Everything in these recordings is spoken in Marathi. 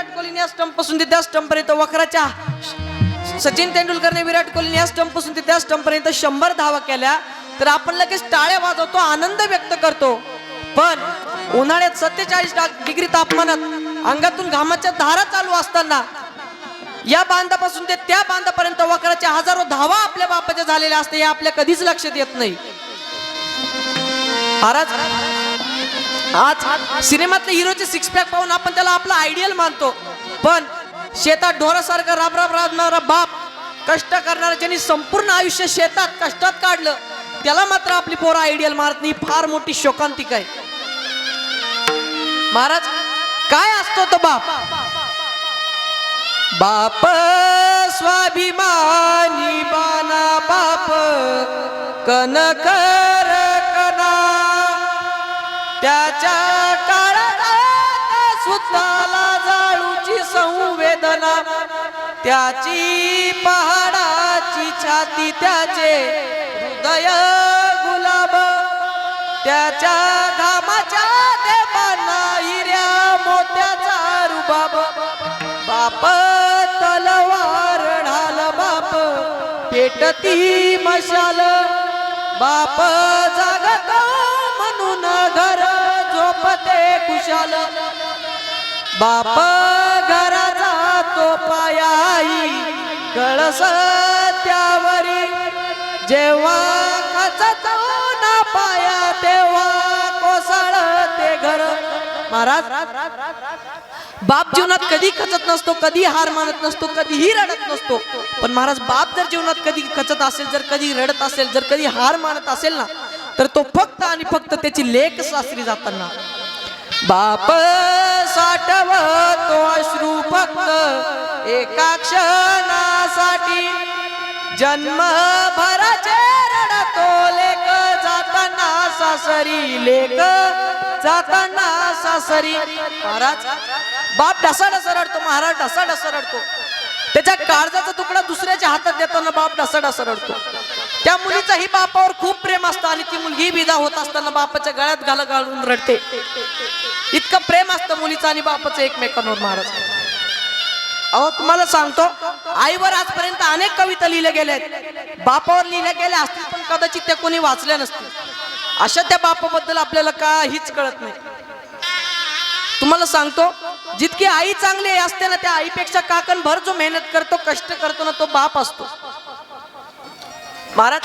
विराट कोहलीने स्टंपपासून ते त्या स्टंप पर्यंत वखराच्या सचिन तेंडुलकरने विराट कोहलीने या स्टंपपासून ते त्या स्टंप पर्यंत शंभर धावा केल्या. तर आपण लगेच टाळ्या वाजवतो आनंद व्यक्त करतो. पण उन्हाळ्यात सत्तेचाळीस डिग्री तापमानात अंगातून घामाच्या धारा चालू असताना या बांधापासून ते त्या बांधापर्यंत वक्राच्या हजारो धावा आपल्या बापाच्या झालेल्या असते हे आपल्या कधीच लक्षात येत नाही. महाराज आज सिनेमातले हिरोचे सिक्स पॅक पाहून आपण त्याला आपला आयडियल मानतो. पण शेतात ढोरासारखा राबराब राब राबणारा बाप कष्ट करणारा ज्यांनी संपूर्ण आयुष्य शेतात कष्टात काढलं त्याला मात्र आपली पोरं आयडियल मारत नाही. फार मोठी शोकांतिक आहे. महाराज काय असतो तो बाप? बाप स्वाभिमानी बाना बाप कनक त्याच्या काळात सुताला जाळूची संवेदना. त्याची पहाडाची छाती त्याचे हृदय गुलाब. त्याच्या घामाच्या देवांना हिऱ्या मोत्याचा रुबाब. बाप तलवार ढाल बाप पेटती मशाल. बाप जागत म्हणून घर झोपते कुशाल. बाप घराचा तो पायाई कळस त्यावरी. जेव्हा खचतो ना पाया तेव्हा कोसळ ते घर. महाराज बाप जीवनात कधी खचत नसतो कधी हार मानत नसतो कधीही रडत नसतो. पण महाराज बाप जर जीवनात कधी खचत असेल जर कधी रडत असेल जर कधी हार मानत असेल ना तर तो फक्त आणि फक्त त्याची लेख सासरी जाताना. बाप साठवतो अश्रू फक्त एका क्षणासाठी. जन्म भराचे रडतो लेख जाताना सासरी लेख जाताना सासरी. महाराज बाप ढसा ढसा रडतो महाराज ढसा ढसा रडतो. त्याच्या काळजाचा तुकडा दुसऱ्याच्या हातात देताना बाप ढसा ढसा रडतो. त्या मुलीचाही बापावर खूप प्रेम असतं आणि ती मुलगी विदा होत असताना बापाच्या गळ्यात घाल घालून रडते. इतकं प्रेम असतं मुलीचं आणि बापाचं एकमेकांवर महाराज. अहो तुम्हाला सांगतो आईवर आजपर्यंत अनेक कविता लिहिल्या गेल्या आहेत बापावर लिहिल्या गेल्या असतील पण कदाचित त्या कोणी वाचल्या नसतील. अशा त्या बापाबद्दल आपल्याला काहीच कळत नाही. तुम्हाला सांगतो जितकी आई चांगली असते ना त्या आईपेक्षा काकण भर जो मेहनत करतो कष्ट करतो ना तो बाप असतो. महाराज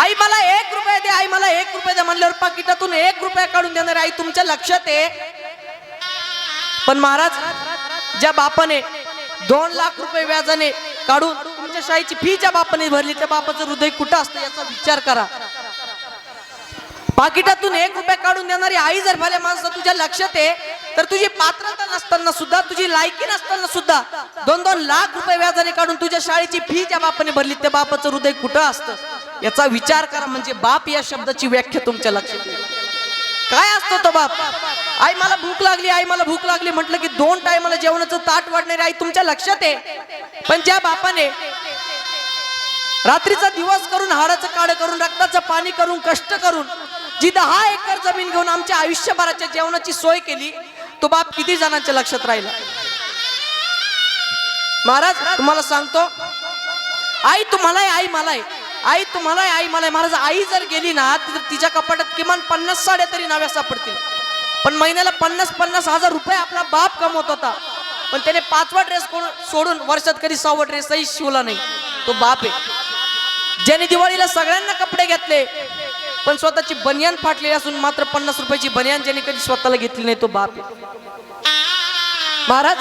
आई मला एक रुपये दे आई मला एक रुपये दे म्हणल्यावर पाकिटातून एक रुपया काढून देणार आई तुमच्या लक्षात आहे? पण महाराज ज्या बापाने दोन लाख रुपये व्याजाने काढून तुमच्या शाळेची फी ज्या बापाने भरली त्या बापाचं हृदय कुठं असतं याचा विचार करा. पाकिटातून एक रुपया काढून देणारी आई जर भल्या माणसं तुझ्या लक्षात आहे तर तुझी पात्रता नसताना सुद्धा तुझी लायकी नसताना सुद्धा दोन दोन लाख रुपये व्याजाने काढून तुझ्या शाळेची फी ज्या बापाने भरली त्या बापाचं हृदय कुठं असतं? याचा विचार करा म्हणजे बाप या शब्दाची व्याख्या तुमच्या लक्षात काय असतो तो बाप? आई मला भूक लागली आई मला भूक लागली म्हटलं की दोन टायमाला जेवणाचं ताट वाढणारी आई तुमच्या लक्षात आहे. पण ज्या बापाने रात्रीचा दिवस करून हाडाचं काढ करून रक्ताचं पाणी करून कष्ट करून जी दहा एकर जमीन घेऊन आमच्या आयुष्यभराच्या जेवणाची सोय केली तो बाप किती जणांच्या लक्षात राहिला? महाराज तुम्हाला सांगतो. आई तुम्हाला आई मला आई तुम्हाला आई मला महाराज आई जर गेली ना तर तिच्या कपाटात किमान पन्नास साड्या तरी नव्या सापडतील. पण महिन्याला पन्नास पन्नास हजार रुपये आपला बाप कमवत होता. पण त्याने पाचवा ड्रेस सोडून वर्षात कधी सहावा ड्रेसही शिवला नाही. तो बाप आहे. ज्याने दिवाळीला सगळ्यांना कपडे घेतले पण स्वतःची बनियान फाटलेली असून मात्र पन्नास रुपयाची बनियान ज्याने कधी स्वतःला घेतली नाही तो बाप महाराज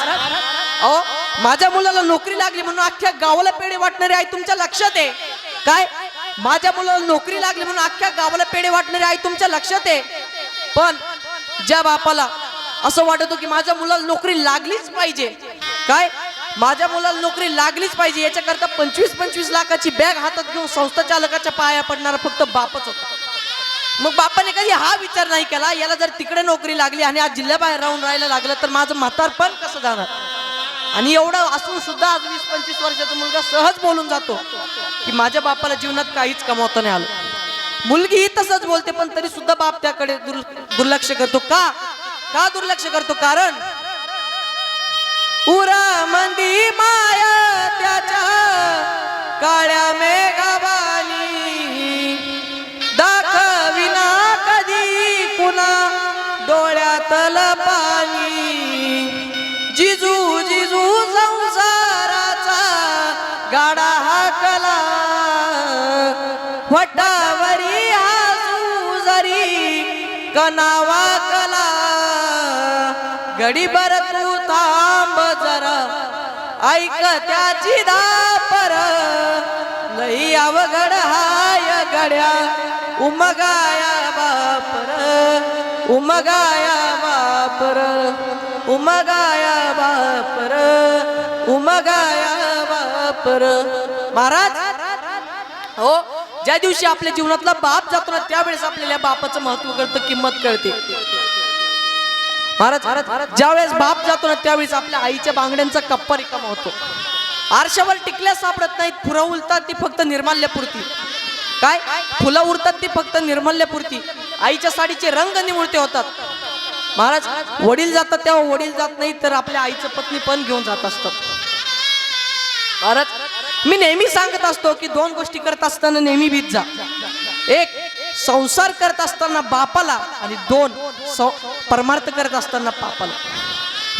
अहो माझ्या मुलाला नोकरी लागली म्हणून अख्ख्या गावाला पेढे वाटणारी आई तुमच्या लक्षात आहे? काय? माझ्या मुलाला नोकरी लागली म्हणून अख्ख्या गावाला पेढे वाटणारी आई तुमच्या लक्षात आहे? पण ज्या बापाला असं वाटतो की माझ्या मुलाला नोकरी लागलीच पाहिजे. काय? माझ्या मुलाला नोकरी लागलीच पाहिजे. याच्याकरता पंचवीस पंचवीस लाखाची बॅग हातात घेऊन संस्था चालकाच्या पाया पडणारा फक्त बापच होता. मग बापाने कधी हा विचार नाही केला? याला जर तिकडे नोकरी लागली आणि आज जिल्ह्याबाहेर राहून राहायला लागलं तर माझं म्हातारपण कसं जाणार? आणि एवढं असून सुद्धा आज वीस पंचवीस वर्षाचा मुलगा सहज बोलून जातो की माझ्या बापाला जीवनात काहीच कमावता नाही आलं. मुलगी तसंच बोलते पण तरी सुद्धा बाप त्याकडे दुर्लक्ष करतो. का? का दुर्लक्ष करतो? कारण उरा मंदी माया त्याच्या काळ्या मेघाबा घरातल पाणी. जिजू जिजू संसाराचा गाडा हाकला. वटावरी हासू जरी कनावा कला. गडीभर तू थांब जरा. ऐक त्याची दापर. लई अवघड हाय गड्या. उमगाया बापर. उमगाया बापर उमगाया बापर उमगाया बापर. महाराज हो ज्या दिवशी आपल्या जीवनातला बाप जातो ना त्यावेळेस आपल्याला या बापाचं महत्त्व कळतं किंमत कळते. महाराज ज्यावेळेस बाप जातो ना त्यावेळेस आपल्या आईच्या बांगड्यांचा कप्पा रिकामा होतो. आरशावर टिकल्या सापडत नाहीत फुलं उलतात ती फक्त निर्माल्यापुरती. काय? फुलं उरतात ती फक्त निर्मल्यापुरती. आईच्या साडीचे रंग निमुळते होतात. महाराज वडील जातात तेव्हा वडील जात नाही तर आपल्या आईचं पत्नी पण घेऊन जात असतात. महाराज मी नेहमी सांगत असतो की दोन गोष्टी करत असताना नेहमी भीत जा. एक संसार करत असताना बापाला आणि दोन परमार्थ करत असताना पापाला.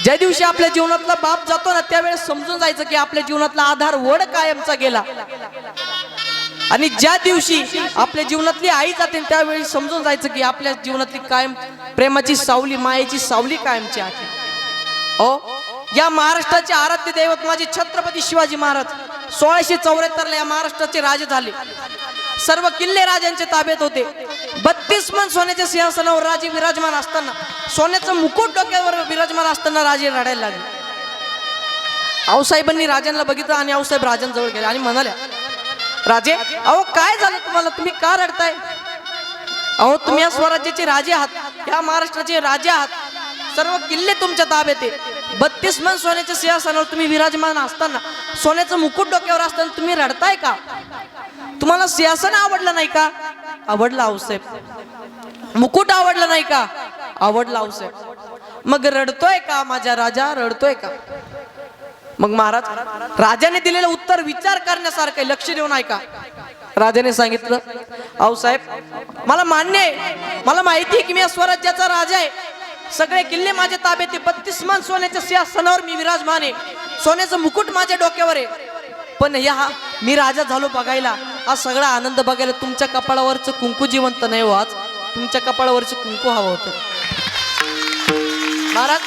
ज्या दिवशी आपल्या जीवनातला बाप जातो ना त्यावेळेस समजून जायचं की आपल्या जीवनातला आधार वड कायमचा गेला. आणि ज्या दिवशी आपल्या जीवनातली आई जाते त्यावेळी समजून जायचं की आपल्या जीवनातली कायम प्रेमाची सावली मायेची सावली कायमची आहे. ओ या महाराष्ट्राचे आराध्य दैवत माझे छत्रपती शिवाजी महाराज सोळाशे चौऱ्याहत्तरला या महाराष्ट्राचे राजे झाले. सर्व किल्ले राजांचे ताब्यात होते. बत्तीस मन सोन्याच्या सिंहासनावर राजे विराजमान असताना सोन्याचं मुकुट डोक्यावर विराजमान असताना राजे रडायला लागले. आऊसाहेबांनी राजांना बघितलं आणि आऊसाहेब राजांजवळ गेले आणि म्हणाल्या राजे अहो काय झालं तुम्हाला? तुम्ही का रडताय? अहो तुम्ही या स्वराज्याचे राजे आहात या महाराष्ट्राचे राजे आहात. सर्व किल्ले तुमच्या ताब्यात आहे बत्तीस मन सोन्याच्या सिंहासनावर तुम्ही विराजमान असताना सोन्याचं मुकुट डोक्यावर असताना तुम्ही रडताय का? तुम्हाला सिंहासन आवडलं नाही का? आवडलं आऊसाहेब मुकुट आवडलं नाही का? आवडलं आऊसाहेब मग रडतोय का माझ्या राजा? रडतोय का? मग महाराज राजाने दिलेलं उत्तर विचार करण्यासारखं लक्ष देऊन ऐका. राजाने सांगितलं अहो साहेब मला मान्य आहे मला माहिती आहे की मी स्वराज्याचा राजा आहे. सगळे किल्ले माझ्या ताब्यात आहे बत्तीस मान सोन्याच्या सिंहासनावर मी विराजमान आहे. सोन्याचं मुकुट माझ्या डोक्यावर आहे. पण या हा मी राजा झालो बघायला. हा सगळा आनंद बघायला तुमच्या कपाळावरचं कुंकू जिवंत नाही हो आज. तुमच्या कपाळावरचं कुंकू हवं होतं. महाराज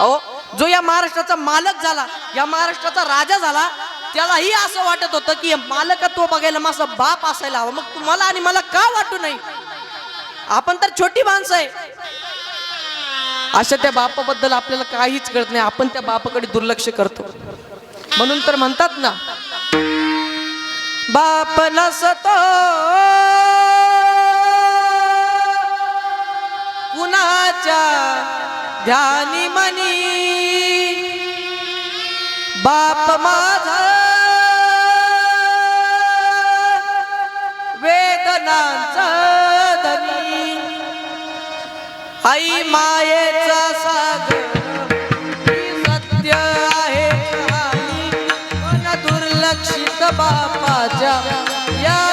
अहो जो या महाराष्ट्राचा मालक झाला या महाराष्ट्राचा राजा झाला त्यालाही असं वाटत होतं की मालकत्व बघायला माझा बाप असायला हवा. मग तुम्हाला आणि मला का वाटू नाही आपण तर छोटी माणसं आहे. अशा त्या बापाबद्दल आपल्याला काहीच कळत नाही. आपण त्या बापाकडे दुर्लक्ष करतो. म्हणून तर म्हणतात ना बाप नसतो. कुणाच्या ध्यानी मनी। बाप माझा। वेदनांचा धनी। आई मायेचा सागर। सत्य आहे दुर्लक्षित बापाच्या या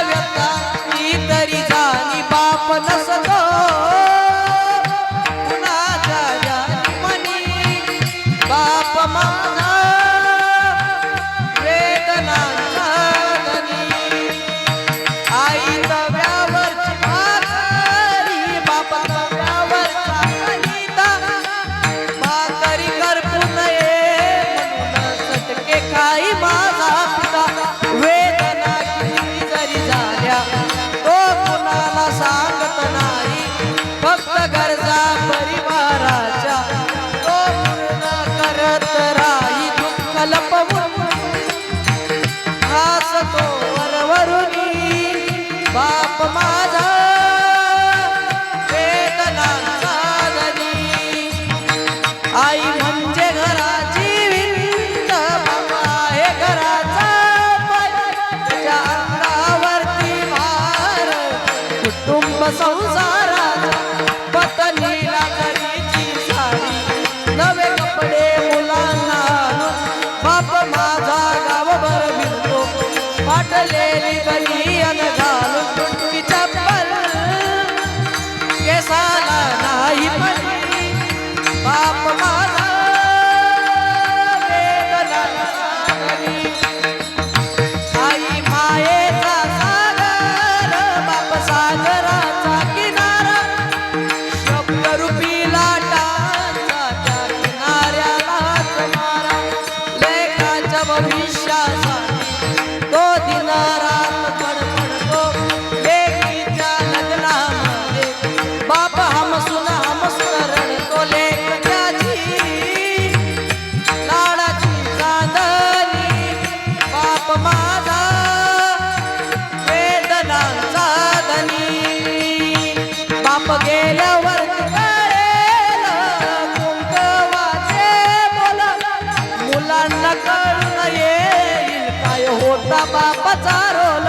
काय होता